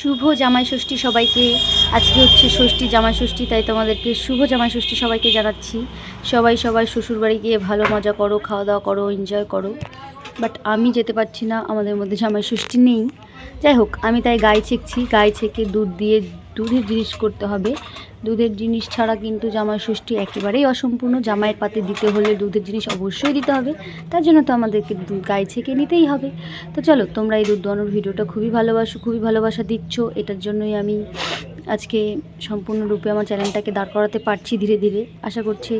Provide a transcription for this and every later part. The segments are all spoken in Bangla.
শুভ জামাই ষষ্ঠী সবাইকে। আজকে হচ্ছে ষষ্ঠী জামাই ষষ্ঠী তাই তোমাদেরকে শুভ জামাই ষষ্ঠী সবাইকে জানাচ্ছি। সবাই সবাই শ্বশুরবাড়ি গিয়ে ভালো মজা করো খাওয়া দাওয়া করো এনজয় করো। বাট আমি যেতে পারছি না, আমাদের মধ্যে জামাই ষষ্ঠী নেই। যাই হোক, আমি তাই গায়ে ছেঁকছি গায়ে ছেঁকে দুধ দিয়ে দুধের জিনিস করতে হবে। দুধের জিনিস ছাড়া কিন্তু জামাই ষষ্ঠী একেবারেই অসম্পূর্ণ। জামাইয়ের পাতে দিতে হলে দুধের জিনিস অবশ্যই দিতে হবে। তার জন্য তো আমাদেরকে গায়ে ছেঁকে নিতেই হবে। তো চলো, তোমরা এই দুধ দোয়ানোর ভিডিওটা খুবই ভালোবাসো, খুবই ভালোবাসা দিচ্ছ। এটার জন্যই আমি আজকে সম্পূর্ণরূপে আমার চ্যানেলটাকে দাঁড় করাতে পারছি ধীরে ধীরে। আশা করছি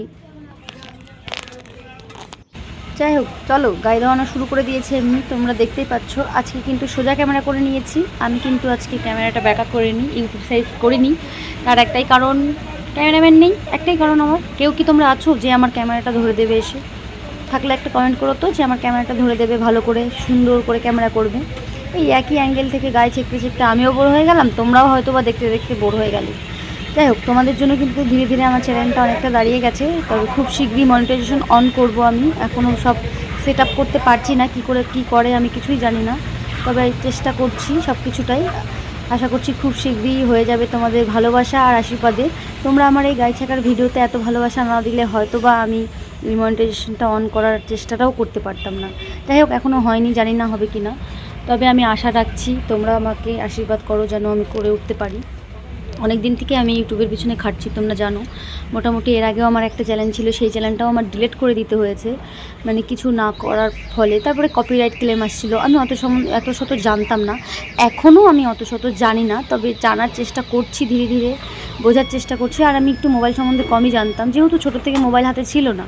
যাই হোক, চলো, গায়ে দেওয়ানো শুরু করে দিয়েছে এমনি, তোমরা দেখতেই পাচ্ছ। আজকে কিন্তু সোজা ক্যামেরা করে নিয়েছি। আমি কিন্তু আজকে ক্যামেরাটা ব্যাকআপ করে নিই ইউটিউব সাইজ করিনি। তার একটাই কারণ, ক্যামেরাম্যান নেই, একটাই কারণ আমার। কেউ কি তোমরা আছো যে আমার ক্যামেরাটা ধরে দেবে এসে? থাকলে একটা কমেন্ট করো তো যে আমার ক্যামেরাটা ধরে দেবে ভালো করে, সুন্দর করে ক্যামেরা করবে। এই একই অ্যাঙ্গেল থেকে গায়ে চেকতে চেকতে আমিও বোর হয়ে গেলাম, তোমরাও হয়তো বা দেখতে দেখতে বোর হয়ে গেলে। যাই হোক, তোমাদের জন্য কিন্তু ধীরে ধীরে আমার চ্যানেলটা অনেকটা দাঁড়িয়ে গেছে। তবে খুব শীঘ্রই মনিটাইজেশন অন করব আমি। এখনও সব সেট করতে পারছি না, কি করে কি করে আমি কিছুই জানি না। তবে চেষ্টা করছি সব কিছুটাই আশা করছি খুব শীঘ্রই হয়ে যাবে তোমাদের ভালোবাসা আর আশীর্বাদে। তোমরা আমার এই গাই ছাকার ভিডিওতে এত ভালোবাসা না দিলে হয়তো বা আমি মনিটাইজেশনটা অন করার চেষ্টাটাও করতে পারতাম না। যাই হোক এখনও হয়নি, জানি না হবে কি না তবে আমি আশা রাখছি তোমরা আমাকে আশীর্বাদ করো যেন আমি করে উঠতে পারি। অনেক দিন থেকে আমি ইউটিউবের পিছনে খাটছি, তোমরা জানো। মোটামুটি এর আগেও আমার একটা চ্যানেল ছিল, সেই চ্যানেলটাও আমার ডিলিট করে দিতে হয়েছে। মানে কিছু না করার ফলে। তারপরে কপিরাইট ক্লেম আসছিল। আমি অত সম, এত শত জানতাম না। এখনও আমি অত শত জানি না। তবে জানার চেষ্টা করছি ধীরে ধীরে, বোঝার চেষ্টা করছি। আর আমি একটু মোবাইল সম্বন্ধে কমই জানতাম। যেহেতু ছোটো থেকে মোবাইল হাতে ছিল না।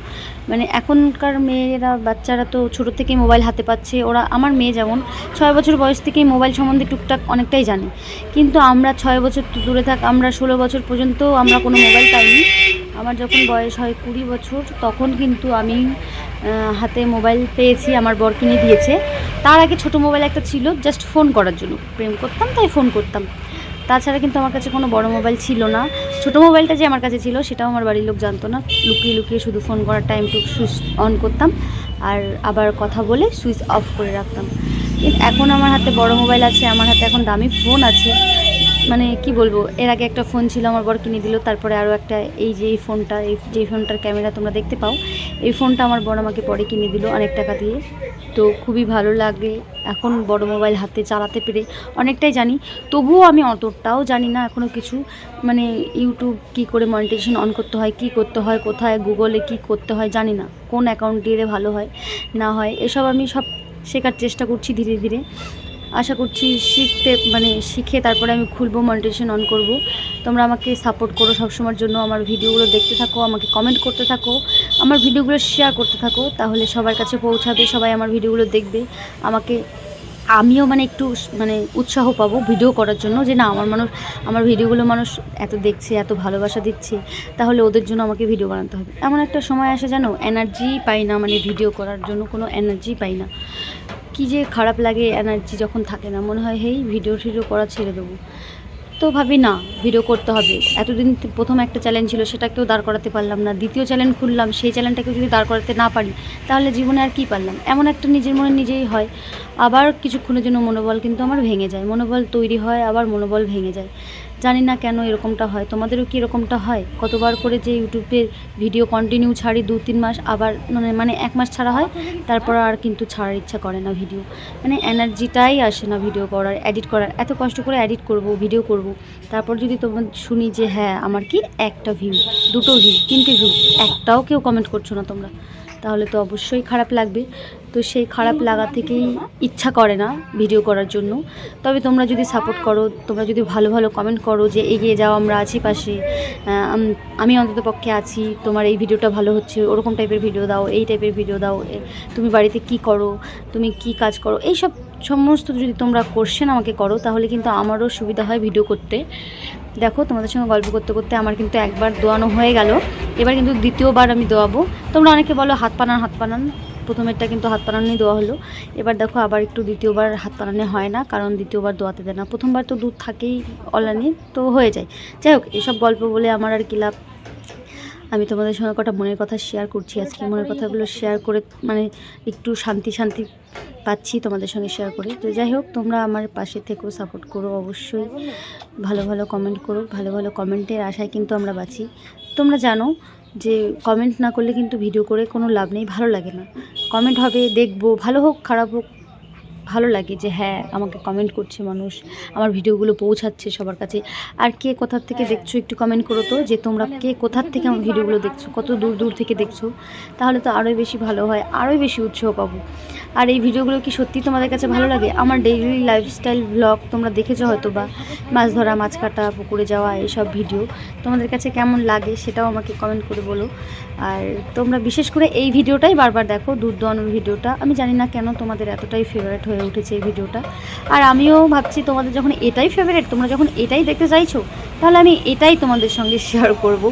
মানে এখনকার মেয়েরা, বাচ্চারা তো ছোটো থেকে মোবাইল হাতে পাচ্ছে। ওরা, আমার মেয়ে যেমন, ছয় বছর বয়স থেকেই মোবাইল সম্বন্ধে টুকটাক অনেকটাই জানে। কিন্তু আমরা ছয় বছর দূরে থাক আমরা ষোলো বছর পর্যন্ত আমরা কোনো মোবাইল পাইনি। আমার যখন বয়স হয় কুড়ি বছর, তখন কিন্তু আমি হাতে মোবাইল পেয়েছি, আমার বর কিনে দিয়েছে। তার আগে ছোট মোবাইল একটা ছিল জাস্ট ফোন করার জন্য। প্রেম করতাম, তাই ফোন করতাম। তাছাড়া কিন্তু আমার কাছে কোনো বড় মোবাইল ছিল না। ছোটো মোবাইলটা যে আমার কাছে ছিল, সেটাও আমার বাড়ির লোক জানতো না। লুকিয়ে লুকিয়ে শুধু ফোন করার টাইম টু সুইচ অন করতাম। আর আবার কথা বলে সুইচ অফ করে রাখতাম। এখন আমার হাতে বড় মোবাইল আছে, আমার হাতে এখন দামি ফোন আছে। মানে কি বলব, এর আগে একটা ফোন ছিল, আমার বর কিনে দিল, তারপরে আরও একটা, এই যে এই ফোনটা এই, যে ফোনটার ক্যামেরা তোমরা দেখতে পাও, এই ফোনটা আমার বড় আমাকে পরে কিনে দিল অনেক টাকা দিয়ে। তো খুবই ভালো লাগে, এখন বড় মোবাইল হাতে চালাতে পেরে অনেকটাই জানি, তবুও আমি অতটাও জানি না এখনও কিছু মানে ইউটিউব কি করে মনিটাইজেশন অন করতে হয়, কি করতে হয়, কোথায় গুগলে কি করতে হয় জানি না, কোন অ্যাকাউন্ট দিলে ভালো হয়, না হয়, এসব আমি সব শেখার চেষ্টা করছি ধীরে ধীরে। আশা করছি শিখতে মানে শিখে তারপরে আমি খুলবো মনিটেশন অন করব। তোমরা আমাকে সাপোর্ট করো সবসময়ের জন্য, আমার ভিডিওগুলো দেখতে থাকো, আমাকে কমেন্ট করতে থাকো, আমার ভিডিওগুলো শেয়ার করতে থাকো, তাহলে সবার কাছে পৌঁছাবে, সবাই আমার ভিডিওগুলো দেখবে। আমাকে, আমিও মানে একটু মানে উৎসাহ পাবো ভিডিও করার জন্য যে না, আমার মানুষ, আমার ভিডিওগুলো মানুষ এত দেখছে, এত ভালোবাসা দিচ্ছে, তাহলে ওদের জন্য আমাকে ভিডিও বানাতে হবে। এমন একটা সময় আসে জানো এনার্জি পাই না মানে ভিডিও করার জন্য কোনো এনার্জি পাই না। কি যে খারাপ লাগে এনার্জি যখন থাকে না, মনে হয়, হেই ভিডিও টিডিও করা ছেড়ে দেবো। তো ভাবি, না ভিডিও করতে হবে। এতদিন প্রথম একটা চ্যালেঞ্জ ছিল, সেটাকেও দাঁড় করাতে পারলাম না। দ্বিতীয় চ্যালেঞ্জ খুললাম, সেই চ্যালেঞ্জটাকেও যদি দাঁড় করাতে না পারি, তাহলে জীবনে আর কি পারলাম? এমন একটা নিজের মনে নিজেই হয়। আবার কিছুক্ষণের জন্য মনোবল কিন্তু আমার ভেঙে যায়। মনোবল তৈরি হয়, আবার মনোবল ভেঙে যায়। জানি না কেন এরকমটা হয়। তোমাদেরও কি এরকমটা হয়? কতবার করে যে ইউটিউবে ভিডিও কন্টিনিউ ছাড়ি দু, তিন মাস, আবার মানে মানে এক মাস ছাড়া হয়, তারপর আর কিন্তু ছাড়ার ইচ্ছা করে না ভিডিও মানে এনার্জিটাই আসে না ভিডিও করার এডিট করার। এত কষ্ট করে এডিট করব ভিডিও করব। তারপর যদি তোমার শুনি যে হ্যাঁ আমার কি একটা ভিউ দুটো ভিউ তিনটে ভিউ একটাও কেউ কমেন্ট করছ না তোমরা, তাহলে তো অবশ্যই খারাপ লাগবে। তো সেই খারাপ লাগা থেকেই ইচ্ছা করে না ভিডিও করার জন্য। তবে তোমরা যদি সাপোর্ট করো, তোমরা যদি ভালো ভালো কমেন্ট করো যে এগিয়ে যাও, আমরা আছি পাশে আমি অন্তত পক্ষে আছি, তোমার এই ভিডিওটা ভালো হচ্ছে, ওরকম টাইপের ভিডিও দাও, এই টাইপের ভিডিও দাও তুমি বাড়িতে কি করো, তুমি কি কাজ করো এই সব সমস্ত যদি তোমরা কোশ্চেন আমাকে করো, তাহলে কিন্তু আমারও সুবিধা হয় ভিডিও করতে। দেখো, তোমাদের সঙ্গে গল্প করতে করতে আমার কিন্তু একবার দোয়ানো হয়ে গেল। এবার কিন্তু দ্বিতীয়বার আমি দোয়াবো। তোমরা অনেকে বলো, হাত পানান হাত পানান প্রথমেরটা কিন্তু হাত পানানি দেওয়া হলো। এবার দেখো আবার একটু দ্বিতীয়বার হাত পানানে হয় না, কারণ দ্বিতীয়বার দোয়াতে দেয় না। প্রথমবার তো দুধ থাকেই, অলানি তো হয়ে যায়। যাই হোক, এসব গল্প বলে আমার আর কি লাভ। আমি তোমাদের সঙ্গে কটা মনের কথা শেয়ার করছি আজকে। মনের কথাগুলো শেয়ার করে মানে একটু শান্তি শান্তি পাচ্ছি তোমাদের সঙ্গে শেয়ার করে। তো যাই হোক, তোমরা আমার পাশে থেকেও সাপোর্ট করো অবশ্যই। ভালো ভালো কমেন্ট করো। ভালো ভালো কমেন্টের আশায় কিন্তু আমরা বাঁচি। তোমরা জানো যে কমেন্ট না করলে কিন্তু ভিডিও করে কোনো লাভ নেই, ভালো লাগে না। কমেন্ট হবে, দেখব, ভালো হোক, খারাপ হোক ভালো লাগে যে হ্যাঁ আমাকে কমেন্ট করছে মানুষ আমার ভিডিওগুলো পৌঁছাচ্ছে সবার কাছে। আর কে কোথার থেকে দেখছ একটু কমেন্ট করো তো যে তোমরা কে কোথার থেকে আমার ভিডিওগুলো দেখছ কত দূর দূর থেকে দেখছ তাহলে তো আরোই বেশি ভালো হয় আরোই বেশি উৎসাহ পাবো। আর এই ভিডিওগুলো কি সত্যি তোমাদের কাছে ভালো লাগে? আমার ডেইলি লাইফস্টাইল ব্লগ তোমরা দেখেছ হয়তো বা মাছ ধরা মাছ কাটা পুকুরে যাওয়া এইসব ভিডিও তোমাদের কাছে কেমন লাগে সেটাও আমাকে কমেন্ট করে বলো। আর তোমরা বিশেষ করে এই ভিডিওটাই বারবার দেখো দুধ দোয়ানোর ভিডিওটা আমি জানি না কেন তোমাদের এতটাই ফেভারিট হয়ে উঠেছে এই ভিডিওটা। আর আমিও ভাবছি তোমাদের যখন এটাই ফেভারিট তোমরা যখন এটাই দেখতে চাইছো, তাহলে আমি এটাই তোমাদের সঙ্গে শেয়ার করব।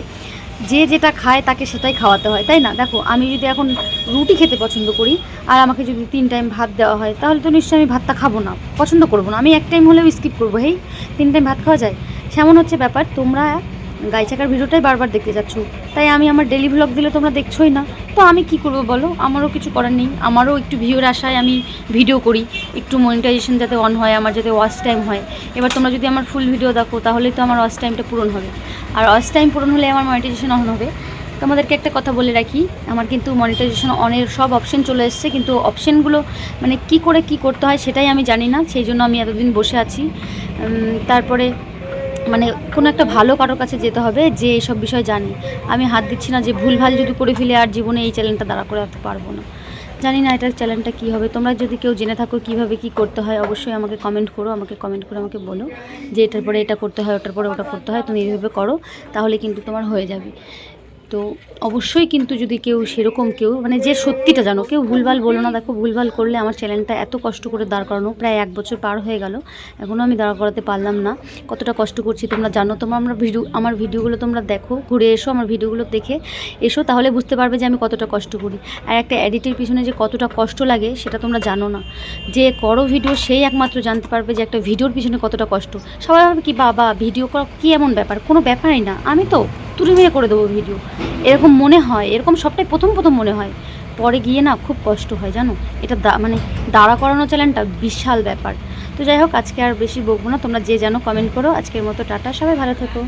যে যেটা খায় তাকে সেটাই খাওয়াতে হয়, তাই না? দেখো, আমি যদি এখন রুটি খেতে পছন্দ করি, আর আমাকে যদি তিন টাইম ভাত দেওয়া হয়, তাহলে তো নিশ্চয়ই আমি ভাতটা খাব না, পছন্দ করব না। আমি এক টাইম হলেও স্কিপ করব। হেই, তিন টাইম ভাত খাওয়া যায়? সেমন হচ্ছে ব্যাপার, তোমরা গাই চাকার ভিডিওটাই বারবার দেখতে যাচ্ছ। তাই আমি আমার ডেলি ভ্লগ দিলে তোমরা দেখছোই না। তো আমি কি করব বলো? আমারও কিছু করার নেই। আমারও একটু ভিউর আশায় আমি ভিডিও করি। একটু মনিটাইজেশন যাতে অন হয়, আমার যাতে ওয়াচ টাইম হয়। এবার তোমরা যদি আমার ফুল ভিডিও দেখো, তাহলে তো আমার ওয়াচ টাইমটা পূরণ হবে। আর ওয়াচ টাইম পূরণ হলে আমার মনিটাইজেশন অন হবে। তোমাদেরকে একটা কথা বলে রাখি, আমার কিন্তু মনিটাইজেশন অনের সব অপশন চলে এসছে, কিন্তু অপশনগুলো মানে কি করে কি করতে হয় সেটাই আমি জানি না। সেই জন্য আমি এতদিন বসে আছি। তারপরে মানে কোনো একটা ভালো কারোর কাছে যেতে হবে যে এইসব বিষয় জানি। আমি হাত দিচ্ছি না যে ভুলভাল যদি করে ফেলে আর জীবনে এই চ্যানেলটা দাঁড়া করে রাখতে পারব না। জানি না এটার চ্যানেলটা কী হবে। তোমরা যদি কেউ জেনে থাকো কীভাবে কী করতে হয়, অবশ্যই আমাকে কমেন্ট করো, আমাকে কমেন্ট করে আমাকে বলো যে এটার পরে এটা করতে হয়, ওটার পরে ওটা করতে হয়। তুমি এইভাবে করো, তাহলে কিন্তু তোমার হয়ে যাবে। তো অবশ্যই কিন্তু যদি কেউ সেরকম কেউ মানে যে সত্যিটা জানো, কেউ ভুলভাল বলো না, দেখো ভুলভাল করলে আমার চ্যানেলটা এত কষ্ট করে দাঁড় করানো, প্রায় এক বছর পার হয়ে গেল এখনও আমি দাঁড় করাতে পারলাম না, কতটা কষ্ট করছি তোমরা জানো, তোমরা আমরা ভিডিও, আমার ভিডিওগুলো তোমরা দেখো, ঘুরে এসো আমার ভিডিওগুলো দেখে এসো, তাহলে বুঝতে পারবে যে আমি কতটা কষ্ট করি। আর একটা এডিটের পিছনে যে কতটা কষ্ট লাগে, সেটা তোমরা জানো না। যে করো ভিডিও সেই একমাত্র জানতে পারবে যে একটা ভিডিওর পিছনে কতটা কষ্ট। সবাই ভাবে কি, বাবা ভিডিও করা কী এমন ব্যাপার? কোনো ব্যাপারই না। আমি তো তুলে মেরে করে দেবো ভিডিও এরকম মনে হয়, এরকম সবটাই প্রথম প্রথম মনে হয়। পরে গিয়ে না খুব কষ্ট হয়, জানো? এটা মানে দাঁড়া করানো চ্যানেলটা বিশাল ব্যাপার। তো যাই হোক, আজকে আর বেশি বকবো না। তোমরা যে জানো কমেন্ট করো। আজকের মতো টাটা, সবাই ভালো থেকো।